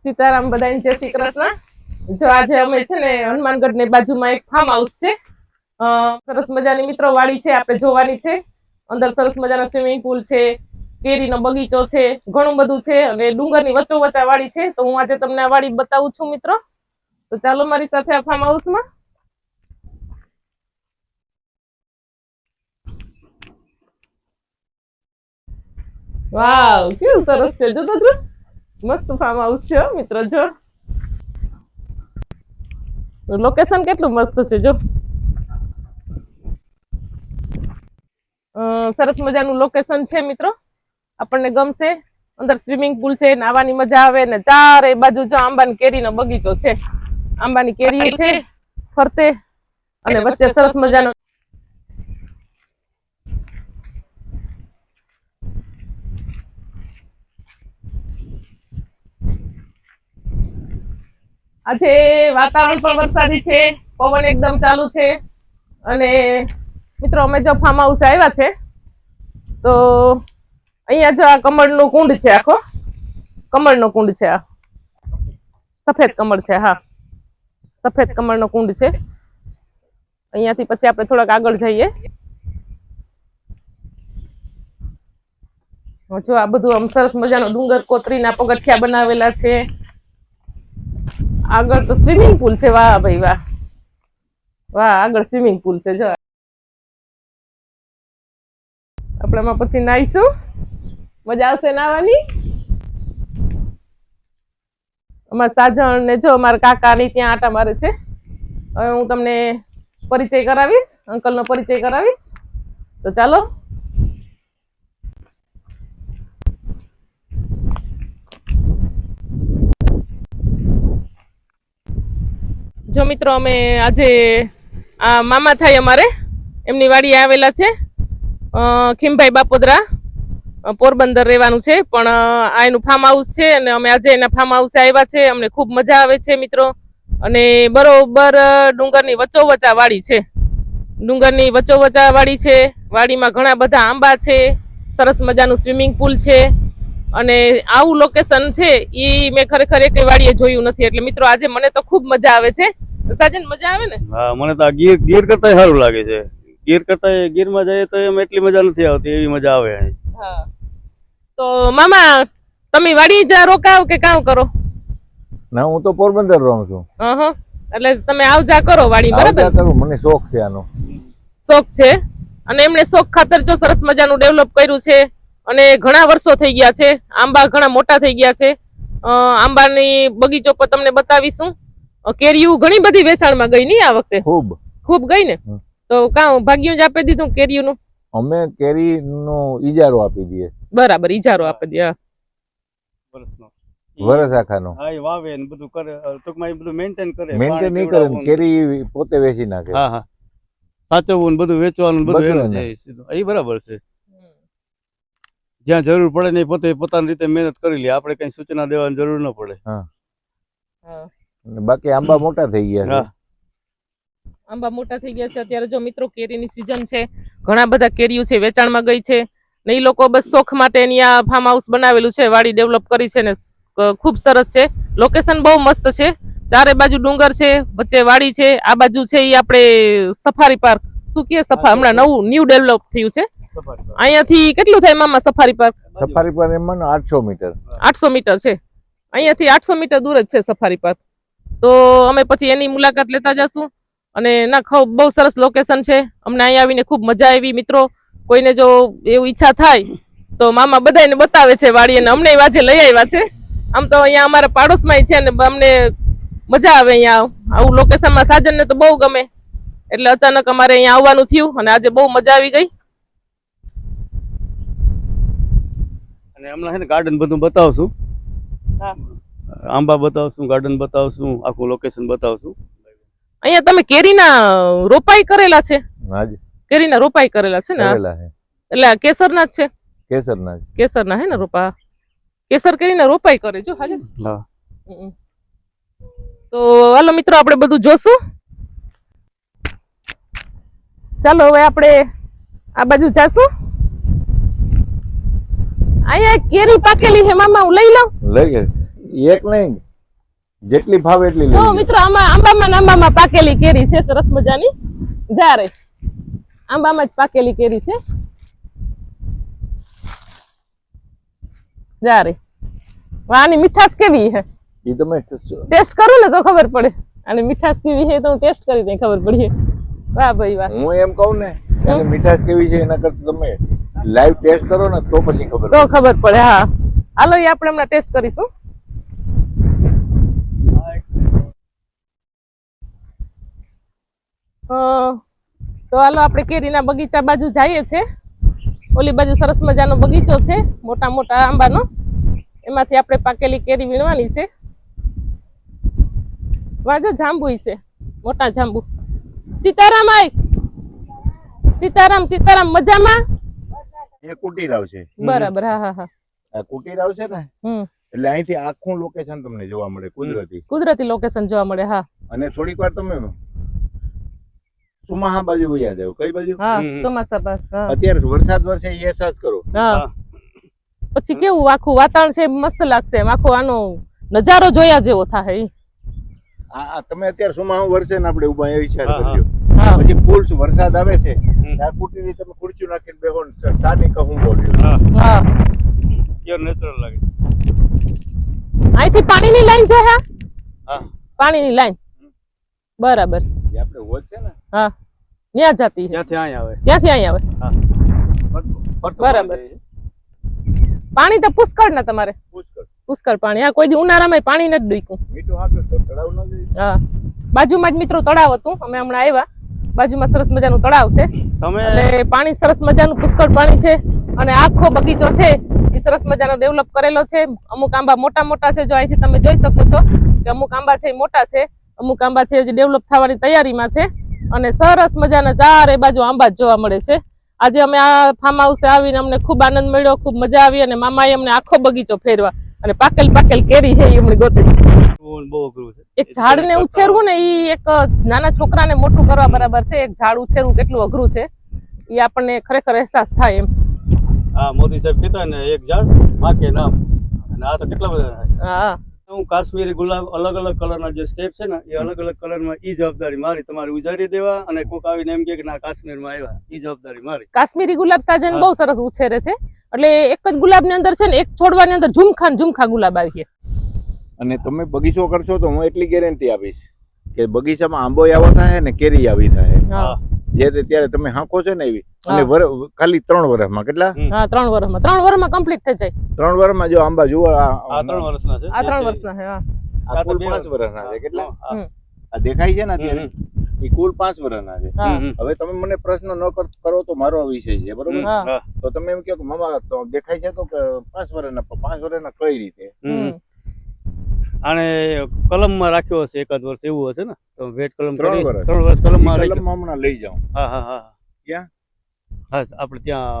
સીતારામ બધાને જય શ્રી કૃષ્ણ. જો આજે અમે છે ને હનુમાનગઢની બાજુમાં એક ફાર્મ હાઉસ છે. સરસ મજાની મિત્રો વાડી છે આપણે જોવાની છે. અંદર સરસ મજાનો સ્વિમિંગ પુલ છે, કેરીનો બગીચો છે, ઘણું બધું છે અને ડુંગરની વચ્ચોવચ્ચ આ વાડી છે. તો હું આજે તમને આ વાડી બતાવું છું મિત્રો. તો ચાલો મારી સાથે આ ફાર્મ હાઉસમાં વાવ, કેવું સરસ છે. જો તો. મસ્ત ફાર્મ હાઉસ છે મિત્રો જો. લોકેશન કેટલું મસ્ત છે જો. સરસ મજાનું લોકેશન છે મિત્રો. આપણને ગમશે. અંદર સ્વિમિંગ પુલ છે નાવાની મજા આવે ને ચારે બાજુ જો આંબાની કેરીનો બગીચો છે. આંબાની કેરી છે ફરતે. અને વચ્ચે સરસ મજાનો આજે વાતાવરણ પણ વરસાદી છે, પવન એકદમ ચાલુ છે. અને મિત્રો, અમે જો ફાર્મ હાઉસ આવ્યા છે, તો અહીંયા જો આ કમળનું કુંડ છે આખો. કમળનો કુંડ છે આ. સફેદ કમળ છે, હા. સફેદ કમળનો કુંડ છે. અહીંયાથી પછી આપણે થોડાક આગળ જઈએ. જો આ બધું આમ સરસ મજાનો ડુંગર કોતરીના પગથિયા બનાવેલા છે. આગળ તો સ્વિમિંગ પુલ છે. વાહ ભાઈ વાહ. વાહ, આગળ સ્વિમિંગ પુલ છે. જો. આપણે એમાં પછી નાહીશું મજા આવશે નાવાની. અમારા સાજણ ને જો અમારા કાકા ની ત્યાં આટા મારે છે. હવે હું તમને પરિચય કરાવીશ અંકલ નો પરિચય કરાવીશ. તો ચાલો. જો મિત્રો, અમે આજે, આ મામા થાય અમારે. એમની વાડી આવેલા છે ખીમભાઈ બાપોદરા પોરબંદર રહેવાનું છે. પણ આ એનું ફાર્મ હાઉસ છે અને અમે આજે એના ફાર્મ હાઉસે આવ્યા છે. અમને ખૂબ મજા આવે છે મિત્રો. અને બરોબર ડુંગરની વચોવચા આ વાડી છે. ડુંગરની વચ્ચોવચ્ચ આ વાડી છે. વાડીમાં ઘણા બધા આંબા છે. સરસ મજાનું સ્વિમિંગ પુલ છે. અને આવું લોકેશન છે ઈ મેં ખરેખર એક વાડીએ જોયું નથી. એટલે મિત્રો આજે મને તો ખૂબ મજા આવે છે. સાજન મજા આવે ને? હા મને તો ગીર ગીર કરતા સારું લાગે છે. ગીર કરતા ગીરમાં જઈએ તો એમ એટલી મજા નથી આવતી એવી મજા આવે હા. તો મામા તમે વાડી જા રોકાવ કે કામ કરો? ના હું તો પોરબંદર રહું છું. હા એટલે તમે આવ જા કરો વાડી બરાબર? કરું મને શોખ છે આનો. શોખ છે? અને એમણે શોખ ખાતર જો સરસ મજાનું ડેવલપ કર્યું છે અને ઘણા વર્ષો થઈ ગયા છે. આંબા ઘણા મોટા થઈ ગયા છે. અ, આંબાની બગીચો પર તમને બતાવીશું. કેરીયું ઘણી બધી વેચાણમાં ગઈ નહીં આ વખતે? ખૂબ. ખૂબ ગઈ ને? તો કાં ભાગ્યું જ આપી દીધું કેરીયુંનું અમે કેરી નો ઈજારો આપી દઈએ. બરાબર ઈજારો આપી દઈએ વરસ આખાનો. હા એ વાવે ને બધું કરે. ટૂંકમાં એ બધું મેન્ટેન કરે મેન્ટેન નહીં કરે કેરી પોતે વેચી નાખે. હા હા. સાચવવું ને બધું વેચવાનું બધું. એ બરાબર છે. જ્યાં જરૂર પડે ને પોતે પોતાની રીતે મહેનત કરી લે. આપણે કઈ સૂચના દેવાની જરૂર ન પડે. હા. બાકી આંબા મોટા થઈ ગયા હા. આંબા મોટા થઈ ગયા છે. અત્યારે જો મિત્રો કેરીની સિઝન છે ઘણા બધા કેરીઓ છે વેચાણમાં ગઈ છે. ને એ લોકો બસ શોખ માટે એની આ ફાર્મ હાઉસ બનાવેલું છે વાડી ડેવલપ કરી છે ને ખૂબ સરસ છે. લોકેશન બહુ મસ્ત છે. ચારે બાજુ ડુંગર છે વચ્ચે વાડી છે આ બાજુ છે એ આપણે સફારી પાર્ક શું કે સફા હમણાં નવું ન્યુ ડેવલપ થયું છે. અહીંયાથી કેટલું થાય મામા સફારી પાર્ક સફારી પાર્ક એમ મને આઠસો મીટર. આઠસો મીટર છે. અહીંયાથી આઠસો મીટર દૂર જ છે સફારી પાર્ક તો અમે પછી એની મુલાકાત લેતા જશું. અને ના ખૂબ બહુ સરસ લોકેશન છે. અમને અહીંયા આવીને ખૂબ મજા આવી. મિત્રો કોઈને જો એવું ઈચ્છા થાય તો મામા બધાને બતાવે છે વાડી અને અમને વાજે લઈ આવ્યા છે. આમ તો અહીંયા અમારા પાડોશમાં છે ને અમને મજા આવે અહીંયા આવું લોકેશનમાં સાજનને તો બહુ ગમે. એટલે અચાનક અમારે અહીંયા આવવાનું થયું અને આજે બહુ મજા આવી ગઈ. અને હમણાં છે ને ગાર્ડન બધું બતાવશું. આંબા બતાવશું ગાર્ડન બતાવશું આખું લોકેશન બતાવશું. અહીંયા તમે કેરીના રોપાઈ કરેલા છે? હાજી કેરીના રોપાઈ કરેલા છે ને? એટલે કેસરના જ છે? કેસરના કેસરના હે ને રોપા? કેસર કેરીના રોપાઈ કરે જો હાજર. હા. તો હાલો મિત્રો આપણે બધું જોશું. ચાલો હવે આપણે આ બાજુ જાશું. અહીંયા કેરી પાકેલી છે મામા હું લઈ લઉં? લઈ એક નહીં. જેટલી ભાવે એટલી લઈ મિત્રો આમાં આંબામાં આંબામાં પાકેલી કેરી છે સરસ મજાની. જા રે. આંબામાં જ પાકેલી કેરી છે. જા રે. આની મીઠાશ કેવી છે? એ તમે ટેસ્ટ કરું ને તો ખબર પડે. અને મીઠાશ કેવી છે તો હું ટેસ્ટ કરી દઈ ખબર પડી. વાહ ભાઈ વાહ. હું એમ કહું ને મીઠાશ કેવી છે એના કરતા તમે લાઈવ ટેસ્ટ કરો ને તો પછી ખબર તો ખબર પડે હા. હાલો એ આપણે હમણાં ટેસ્ટ કરીશું. તો હાલો આપણે કેરીના બગીચા બાજુ જઈએ છે. ઓલી બાજુ સરસ મજાનો બગીચો છે મોટા મોટા આંબાનો. એમાંથી આપણે પાકેલી કેરી વીણવાની છે. વાંજો જાંબુ છે મોટા જાંબુ. સીતારામ આય. સીતારામ સીતારામ મજામાં? એ કુટીરાવ છે બરાબર હા હા હા. કુટીરાવ છે ને એટલે અહીંથી આખું લોકેશન તમને જોવા મળે કુદરતી. કુદરતી લોકેશન જોવા મળે હા. અને થોડીક વાર તમે સુમાહા બાજુ વયા જાવ કઈ બાજુ? હા. ચોમાસા બાદ અત્યારે વરસાદ વરસે એ અહેસાસ કરો. હા. પછી કેવું આખું વાતાવરણ છે મસ્ત લાગશે એમ. આખો આનો નજારો જોયા જેવો થાય. આ તમે અત્યારે સુમાહા વરસે ને આપણે ઊભા એ વિચાર. કરજો. પછી ફૂલ વરસાદ આવે છે આ કુટીરી તમે ખુરચી નાખીને બેહો ને સાની કહું બોલ્યું હા. હા. પ્યોર નેચરલ લાગે. અહીંથી પાણીની લાઈન છે હા? હા. પાણીની લાઈન. બરાબર. જે આપણે હોજ છે ને. હા. ત્યાં જતી ત્યાંથી અહીં આવે. ત્યાંથી અહીં આવે. હા. બરાબર. પાણી છે. પાણી તો પુષ્કળ ના તમારે. પુષ્કળ. પુષ્કળ પાણી. હા કોઈ દી ઉનાળામાં પાણી નથી ડૂક્યું મીઠું તો તળાવ ન હા. બાજુમાં જ મિત્રો તળાવ હતું. અમે હમણાં આવ્યા. બાજુમાં સરસ મજાનું તળાવ છે. તમે પાણી સરસ મજાનું પુષ્કળ પાણી છે. અને આખો બગીચો છે એ સરસ મજાનો ડેવલપ કરેલો છે. અમુક આંબા મોટા મોટા છે જો અહીંથી તમે જોઈ શકો છો કે અમુક આંબા છે એ મોટા છે. અમુક આંબા છે હજી ડેવલપ થવાની તૈયારીમાં છે. અને સરસ મજાના ચારે બાજુ આંબા જોવા મળે છે. આજે અમે આ ફાર્મ હાઉસે આવીને અમને ખૂબ આનંદ મળ્યો ખૂબ મજા આવી અને મામાએ અમને આખો બગીચો ફેરવા અને પાકેલ પાકેલ કેરી છે એ અમને ગોતે બહુ બહુ અઘરું છે. એક ઝાડને ઉછેરવું ને એ એક નાના છોકરાને મોટું કરવા બરાબર છે. એક ઝાડ ઉછેરવું કેટલું અઘરું છે. એ આપણને ખરેખર અહેસાસ થાય એમ. હા મોદી સાહેબ કહેતા ને એક ઝાડ માકે નામ અને આ તો કેટલા બધા હા. હું કાશ્મીરી ગુલાબ અલગ અલગ કલરના જે સ્ટેપ છે ને એ અલગ અલગ કલરમાં ઈ જવાબદારી મારી તમારે ઉજારી દેવા અને કોક આવીને એમ કે ના કાશ્મીરમાં આવ્યા. ઈ જવાબદારી મારી. કાશ્મીરી ગુલાબ સાજન. બહુ સરસ ઉછેરે છે. એટલે એક જ ગુલાબની અંદર છે ને એક છોડવાની અંદર ઝુમખા ઝુમખા ગુલાબ આવી છે અને તમે બગીચો કરશો તો હું એટલી ગેરંટી આપીશ કે બગીચામાં આંબો આવો થાય ને કેરી આવી થાય. જે ત્યારે તમે હાંકો છો ને એવી. અને ખાલી ત્રણ વર્ષમાં કેટલા? હા ત્રણ વર્ષમાં ત્રણ વર્ષમાં કમ્પ્લીટ થઈ જાય. ત્રણ વર્ષમાં જો આંબા જુઓ આ આ ત્રણ વર્ષના છે? આ ત્રણ વર્ષના છે આ કુલ પાંચ વર્ષના છે કેટલા? આ દેખાય છે ને અત્યારે? એ કુલ પાંચ વર્ષના છે. હવે તમે મને પ્રશ્ન ન કર- કરો તો મારો વિષય છે બરોબર. તો તમે એમ કહો કે મામા દેખાય છે તો પાંચ વર્ષના પાંચ વર્ષના કઈ રીતે. આને કલમમાં રાખ્યો હશે એકાદ વર્ષ એવું હશે ને? તો વેટ કલમ ત્રણ વર્ષ. કલમમાં કલમમાં હમણાં લઈ જાઉં હા હા હા. ક્યાં? હા આપણે ત્યાં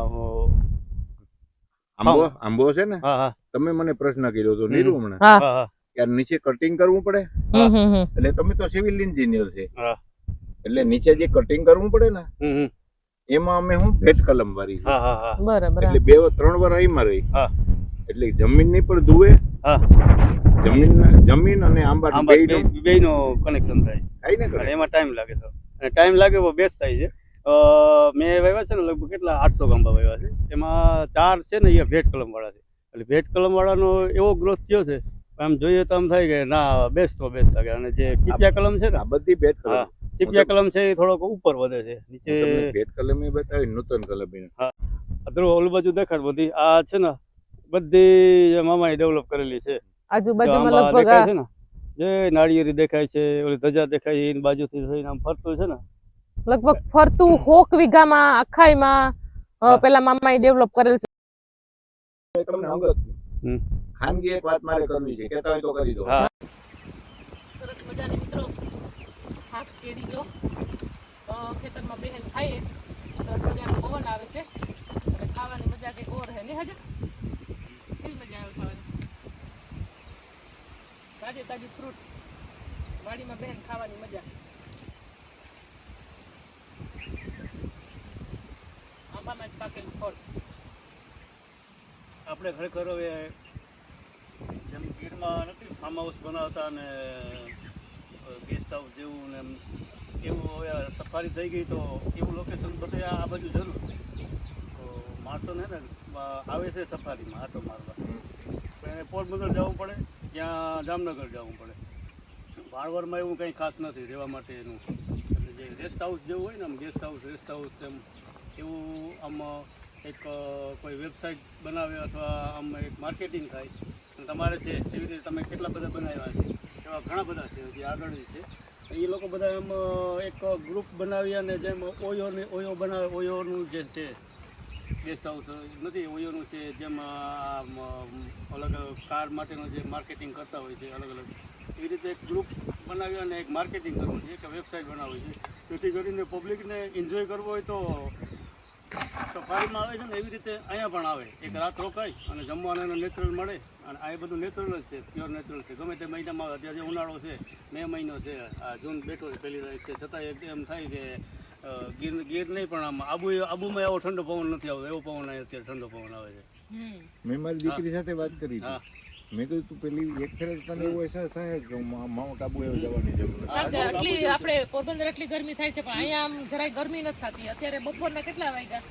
આંબો આંબો છે ને? હા હા. તમે મને પ્રશ્ન કર્યો હતો નીરુ હમણાં. હા. હા યાર નીચે કટિંગ કરવું પડે. એટલે તમે તો સિવિલ એન્જિનિયર છે. હા. એટલે નીચે જે કટિંગ કરવું પડે ને. એમાં અમે હું ભેટ કલમ વાળી હા હા હા. બરાબર. એટલે બે ત્રણ વાર અહીં રહી. હા. એટલે જમીનની પણ ધુવે હા. જમીન જમીન અને આંબા બે નો કનેક્શન થાય. થાય ને એમાં ટાઈમ લાગે સર અને ટાઈમ લાગે બહુ બેસ્ટ થાય છે. મેં વાવ્યા છે ને લગભગ કેટલા? આઠસો ગાંબા વાવ્યા છે. એમાં ચાર છે ને એ ભેટ કલમ વાળા છે. એટલે ભેટ કલમ વાળાનો એવો ગ્રોથ થયો છે આમ જોઈએ તો આમ થાય કે ના બેસ્ટ તો બેસ્ટ લાગે. અને જે ચીપિયા કલમ છે ને બધી ભેટ કલમ. ચીપિયા કલમ છે એ થોડોક ઉપર વધે છે. નીચે ભેટ કલમ એ બતાવી નૂતન કલમ હા. ધ્રુવ ઓલું બાજુ દેખાડ બધી. આ છે ને બધી મામાએ ડેવલપ કરેલી છે. આજુબાજુમાં લગભગ છે ને જે નાળિયેરી દેખાય છે ઓલી ધજા દેખાય છે એની બાજુથી થઈને આમ ફરતું છે ને લગભગ ફરતું હોક વીઘામાં આખાઈમાં. પેલા મામાએ ડેવલપ કરેલ છે તમને અંગત હમ. ખાનગી એક વાત મારે કરવી છે કહેતા હોય તો કરી દો હા. સરસ મજાની મિત્રો હાથ કેરી જો ખેતરમાં બેહેન ખાઈએ સરસ મજાનો પવન આવે છે અને ખાવાની મજા કંઈક ઓર હે ને હજે કેવી મજા આવે ખાવાની તાજી ફ્રૂટ વાડીમાં બેન ખાવાની મજા. આંબામાં જ પાકેલું ફળ. આપણે ખરેખર હવે જેમ ગીરમાં નથી ફાર્મ હાઉસ બનાવતા અને ગેસ્ટ હાઉસ જેવું ને એવું હવે સફારી થઈ ગઈ તો એવું લોકેશન બધે આ બાજુ જરૂર છે. તો માણસોને ને આવે છે સફારીમાં આટો મારવા. પણ એને પોરબંદર જવું પડે. ત્યાં જામનગર જવું પડે. ભાળવરમાં એવું કંઈ ખાસ નથી, રહેવા માટેનું એટલે જે રેસ્ટ હાઉસ જેવું હોય ને આમ ગેસ્ટ હાઉસ રેસ્ટ હાઉસ એમ એવું આમ એક કોઈ વેબસાઇટ બનાવે અથવા આમ એક માર્કેટિંગ થાય તમારે છે, જેવી રીતે તમે કેટલા બધા બનાવ્યા છે, એવા ઘણા બધા છે જે આગળ છે એ લોકો બધા એમ એક ગ્રુપ બનાવી અને જેમ ઓયોને ઓયો બનાવે, ઓયોનું જે છે ગેસ્ટ હાઉસ નથી, ઓયોનું છે, જેમ અલગ કાર માટેનું જે માર્કેટિંગ કરતા હોય છે, અલગ અલગ. એવી રીતે એક ગ્રુપ બનાવી અને એક માર્કેટિંગ કરવું છે, એક વેબસાઇટ બનાવવી છે. જેથી કરીને પબ્લિકને એન્જોય કરવો હોય તો સફારીમાં આવે છે ને, એવી રીતે અહીંયા પણ આવે. એક રાત રોકાય અને જમવાનું એનું નેચરલ મળે અને આ બધું નેચરલ જ છે પ્યોર નેચરલ છે. ગમે તે મહિનામાં અત્યારે ઉનાળો છે, મે મહિનો છે, આ જૂન બેઠો છે, પહેલી તારીખ છે. છતાં એમ થાય કે ગીર ગીર નહીં પણ આમ આબુ આબુમાં એવો ઠંડો પવન નથી આવતો. એવો પવન અત્યારે ઠંડો પવન આવે છે. મેં મારી દીકરી સાથે વાત કરી હા. મેં કીધું તું પેલી એક ફેરે તને એવો અહેસાસ થાય કે માઉન્ટ આબુ એવું જવાની જરૂર આટલી આપણે પોરબંદર એટલી ગરમી થાય છે પણ અહીંયા આમ જરાય ગરમી નથી થતી. અત્યારે બપોરના કેટલા વાગ્યા?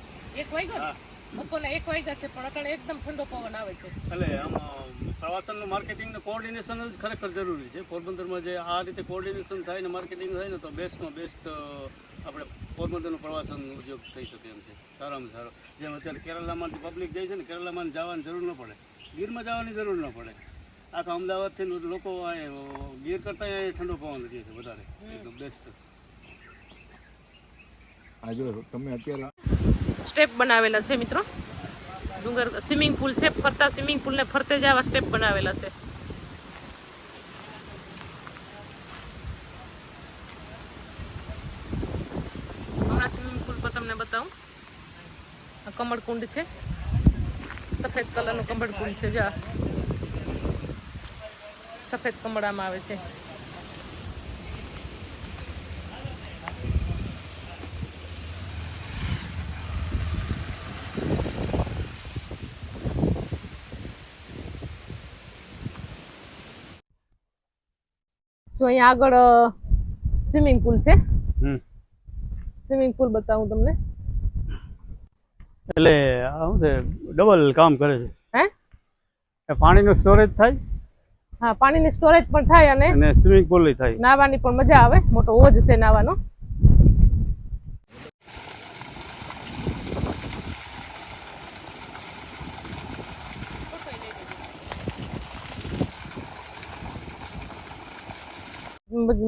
એક વાગ્યો ને? બપોરના એક વાગ્યા છે પણ અત્યારે એકદમ ઠંડો પવન આવે છે. એટલે આમ પ્રવાસનનું માર્કેટિંગનું કોઓર્ડિનેશન જ ખરેખર જરૂરી છે. પોરબંદરમાં જે આ રીતે કોઓર્ડિનેશન થાય ને માર્કેટિંગ થાય ને તો બેસ્ટમાં બેસ્ટ આપણે પોરબંદરનું પ્રવાસન ઉદ્યોગ થઈ શકે એમ છે. સારામાં સારો. જેમ અત્યારે કેરલામાંથી પબ્લિક જાય છે ને કેરલામાં જવાની જરૂર ન પડે. ગીરમાં જવાની જરૂર ન પડે. આખા અમદાવાદથી લોકો ગીર કરતાં અહીંયા ઠંડો પવન રહે છે વધારે. એકદમ બેસ્ટ તમે અત્યારે સ્ટેપ બનાવેલા છે મિત્રો. ડુંગર સ્વિમિંગ પુલ છે ફરતા સ્વિમિંગ પુલને ફરતે જ આવા સ્ટેપ બનાવેલા છે હમણાં સ્વિમિંગ પુલ પર તમને બતાવું આ કમળકુંડ છે. સફેદ કલરનું કમળકુંડ છે જો. સફેદ કમળામાં આવે છે. જો અહીંયા આગળ સ્વિમિંગ પુલ છે. સ્વિમિંગ પુલ બતાવું તમને. એટલે શું છે ડબલ કામ કરે છે. હે? પાણીનું સ્ટોરેજ થાય હા પાણીની સ્ટોરેજ પણ થાય અને અને સ્વિમિંગ પુલ થાય. નાહવાની પણ મજા આવે. મોટો ઓજ છે નાહવાનો.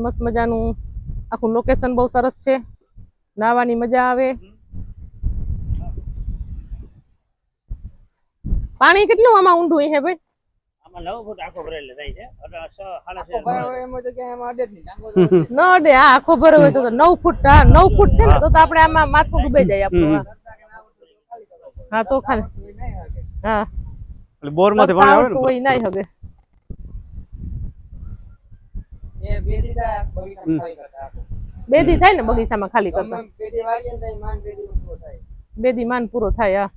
મસ્ત મજાનું. આખું લોકેશન બહુ સરસ છે. નાવાની મજા આવે. પાણી કેટલું આમાં ઊંડું છે ભાઈ? આમાં નવ ફૂટ આખો ભરેલો થાય છે. ન અડે આખો ભરો હોય તો તો નવ ફૂટ હા નવ ફૂટ છે ને તો તો આપણે આમાં માથું ડૂબે જાય આપણું હા. તો ખાલી. હા. એટલે બોરમાંથી પાણી આવે ને કોઈ નાઈ હવે બેદી થાય ને બગીચામાં ખાલી કરતા. બેદી માન પૂરો થાય હા.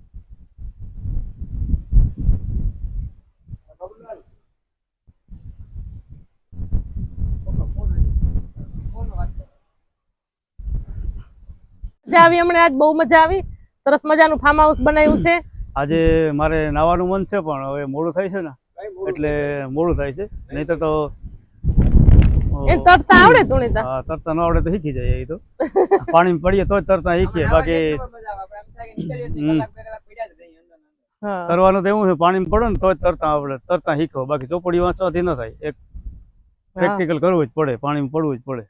મજા આવી અમને આજ બહુ મજા આવી. સરસ મજાનું ફાર્મ હાઉસ બનાવ્યું છે. આજે મારે નાવાનું મન છે પણ હવે મોડું થાય છે ને એટલે મોડું થાય છે. નહીં તો એ તરતા આવડે તુણીતા હા, તરતા ન આવડે તો શીખી જાય એ તો. પાણી પડીએ તો જ તરતા શીખીએ બાકી હમ. હા. તો એવું છે પાણી પડે ને તો જ તરતા આવડે તરતા શીખો. બાકી ચોપડી વાંચવાથી ન થાય એક પ્રેક્ટિકલ કરવું જ પડે પાણીમાં પડવું જ પડે.